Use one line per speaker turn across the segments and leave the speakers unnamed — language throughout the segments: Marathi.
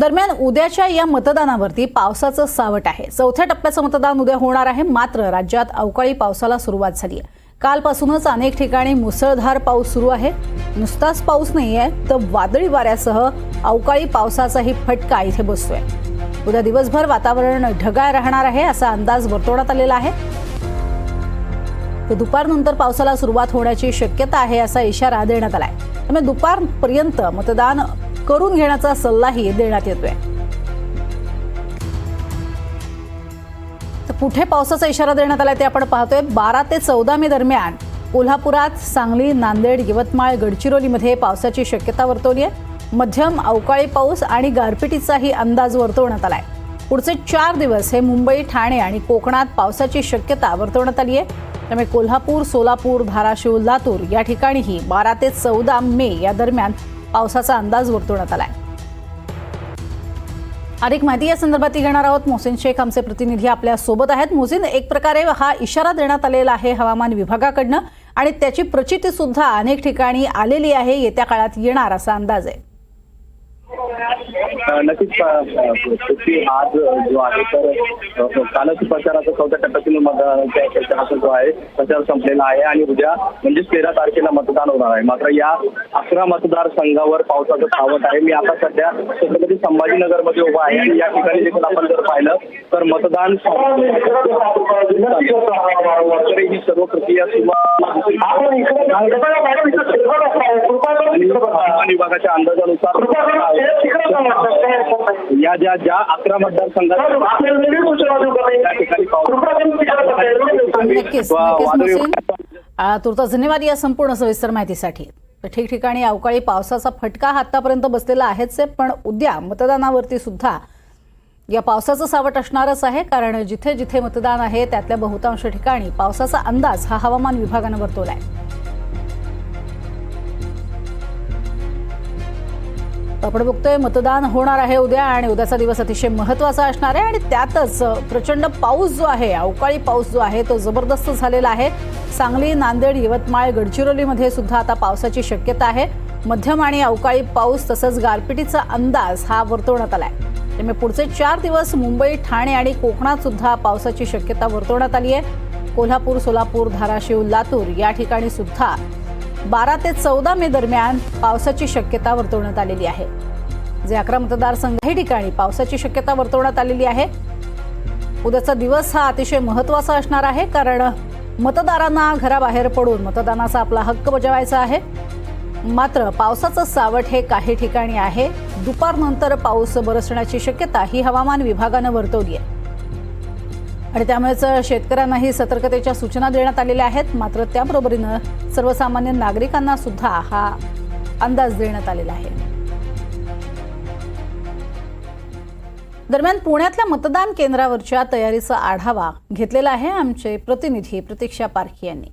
दरम्यान उद्याच्या या मतदानावरती पावसाचं सावट आहे. चौथ्या टप्प्याचं मतदान उद्या होणार आहे. मात्र राज्यात अवकाळी पावसाला सुरुवात झाली आहे. कालपासूनच अनेक ठिकाणी मुसळधार पाऊस सुरू आहे. नुसताच पाऊस नाही आहे तर वादळी वाऱ्यासह अवकाळी पावसाचाही फटका इथे बसतोय. उद्या दिवसभर वातावरण ढगाळ राहणार आहे असा अंदाज वर्तवण्यात आलेला आहे. तर दुपारनंतर पावसाला सुरुवात होण्याची शक्यता आहे असा इशारा देण्यात आलाय. त्यामुळे दुपारपर्यंत मतदान करून घेण्याचा सल्लाही देण्यात येतोय. तर कुठे पावसाचा इशारा देण्यात आलाय ते आपण पाहतोय. बारा ते चौदा मे दरम्यान कोल्हापुरात सांगली नांदेड यवतमाळ गडचिरोलीमध्ये पावसाची शक्यता वर्तवली आहे मध्यम अवकाळी पाऊस आणि गारपिटीचाही अंदाज वर्तवण्यात आलाय. पुढचे चार दिवस हे मुंबई ठाणे आणि कोकणात पावसाची शक्यता वर्तवण्यात आली आहे त्यामुळे कोल्हापूर सोलापूर धाराशिव लातूर या ठिकाणीही बारा ते चौदा मे या दरम्यान पावसाचा अंदाज वर्तवण्यात आलाय. अधिक माहिती या संदर्भात घेणार आहोत. मोहसिन शेख आमचे प्रतिनिधी आपल्यासोबत आहेत. मोहसिन एक प्रकारे हा इशारा देण्यात आलेला आहे हवामान विभागाकडनं आणि त्याची प्रचिती सुद्धा अनेक ठिकाणी आलेली आहे. येत्या काळात येणार असा अंदाज आहे.
नक्कीच अ, आज जो आहे तर कालच प्रचाराचा चौथ्या टप्प्यातील मतदानाच्या प्रचाराचा जो आहे प्रचार संपलेला आहे आणि उद्या म्हणजेच तेरा तारखेला मतदान होणार आहे. मात्र या अकरा मतदारसंघावर पावसाचं सावट आहे. मी आता सध्या छत्रपती संभाजीनगरमध्ये उभा आहे आणि या ठिकाणी देखील आपण जर पाहिलं तर मतदान ही सर्व प्रक्रिया सुरू आणि विभागाच्या अंदाजानुसार या ज्या ज्या अकरा मतदारसंघात
तुर्तास धन्यवाद या संपूर्ण सविस्तर माहितीसाठी. तर ठिकठिकाणी अवकाळी पावसाचा फटका हा आतापर्यंत बसलेला आहेच आहे पण उद्या मतदानावरती सुद्धा या पावसाचं सावट असणारच आहे कारण जिथे जिथे मतदान आहे त्यातल्या बहुतांश ठिकाणी पावसाचा अंदाज हा हवामान विभागानं वर्तवलाय. आपण बघतोय मतदान होणार आहे उद्या आणि उद्याचा दिवस अतिशय महत्त्वाचा असणार आहे. आणि त्यातच प्रचंड पाऊस जो आहे अवकाळी पाऊस जो आहे तो जबरदस्त झालेला आहे. सांगली नांदेड यवतमाळ गडचिरोलीमध्ये सुद्धा आता पावसाची शक्यता आहे. मध्यम आणि अवकाळी पाऊस तसंच गारपिटीचा अंदाज हा वर्तवण्यात आला आहे त्यामुळे पुढचे चार दिवस मुंबई ठाणे आणि कोकणात सुद्धा पावसाची शक्यता वर्तवण्यात आली आहे. कोल्हापूर सोलापूर धाराशिव लातूर या ठिकाणी सुद्धा बारा ते चौदा मे दरम्यान पावसाची शक्यता वर्तवण्यात आलेली आहे. जे अकरा मतदारसंघही ठिकाणी पावसाची शक्यता वर्तवण्यात आलेली आहे. उद्याचा दिवस हा अतिशय महत्त्वाचा असणार आहे कारण मतदारांना घराबाहेर पडून मतदानाचा आपला हक्क बजावायचा आहे. मात्र पावसाचं सावट हे काही ठिकाणी आहे. दुपारनंतर पाऊस बरसण्याची शक्यता ही हवामान विभागानं वर्तवली आहे. आणि त्यामुळेच शेतकऱ्यांनाही सतर्कतेच्या सूचना देण्यात आलेल्या आहेत. मात्र त्याबरोबरीनं सर्वसामान्य नागरिकांना सुद्धा हा अंदाज देण्यात आलेला आहे. दरम्यान पुण्यातल्या मतदान केंद्रावरच्या तयारीचा आढावा घेतलेला आहे आमचे प्रतिनिधी प्रतीक्षा पारखी यांनी.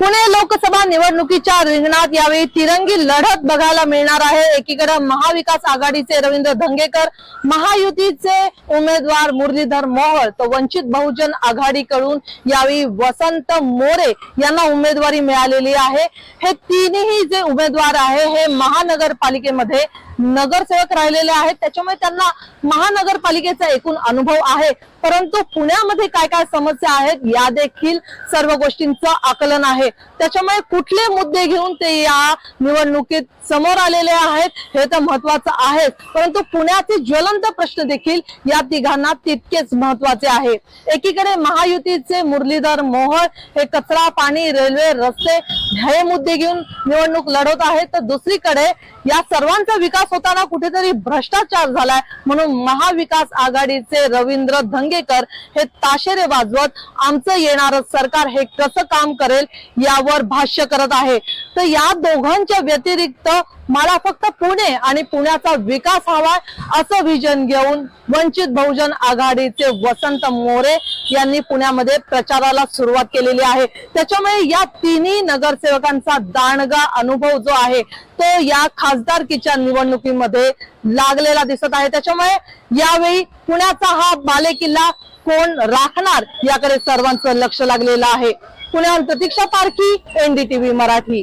पुणे लोकसभा निवडणुकीच्या रिंगणात यावेळी तिरंगी लढत बघायला मिळणार आहे. एकीकडे महाविकास आघाडीचे रवींद्र धंगेकर महायुतीचे उमेदवार मुरलीधर मोहोळ तर वंचित बहुजन आघाडीकडून यावेळी वसंत मोरे यांना उमेदवारी मिळालेली आहे. हे तिन्ही जे उमेदवार आहे हे महानगरपालिकेमध्ये नगरसेवक राहिलेले आहेत. त्याच्यामुळे त्यांना महानगरपालिकेचा एकूण अनुभव आहे. परंतु पुण्यामध्ये काय काय समस्या आहेत या देखील सर्व गोष्टींचं आकलन आहे. त्याच्यामुळे कुठले मुद्दे घेऊन ते या निवडणुकीत समोर आलेले आहेत हे तर महत्वाचं आहे. परंतु पुण्याचे ज्वलंत प्रश्न देखील या तिघांना तितकेच महत्त्वाचे आहे. एकीकडे महायुतीचे मुरलीधर मोहोळ हे कचरा पाणी रेल्वे रस्ते हे मुद्दे घेऊन निवडणूक लढवत आहेत. तर दुसरीकडे या सर्वांचा विकास होताना कुठेतरी भ्रष्टाचार झालाय म्हणून महाविकास आघाडीचे रवींद्र धंगेकर हे ताशेरे वाजवत आमचं येणारं सरकार हे कसं काम करेल यावर भाष्य करत आहे. तर या दोघांच्या व्यतिरिक्त मला फक्त पुणे आणि पुण्याचा विकास हवाय असं विजन घेऊन वंचित बहुजन आघाडीचे वसंत मोरे यांनी पुण्यामध्ये प्रचाराला सुरुवात केलेली आहे. त्याच्यामुळे या तिन्ही नगरसेवकांचा दांडगा अनुभव जो आहे तो या खासदारकीच्या निवडणुकीमध्ये लागलेला दिसत आहे. त्याच्यामुळे यावेळी पुण्याचा हा बालेकिल्ला कोण राखणार याकडे सर्वांचं लक्ष लागलेलं आहे. पुण्याहून प्रतीक्षा पारखी एनडीटीव्ही मराठी.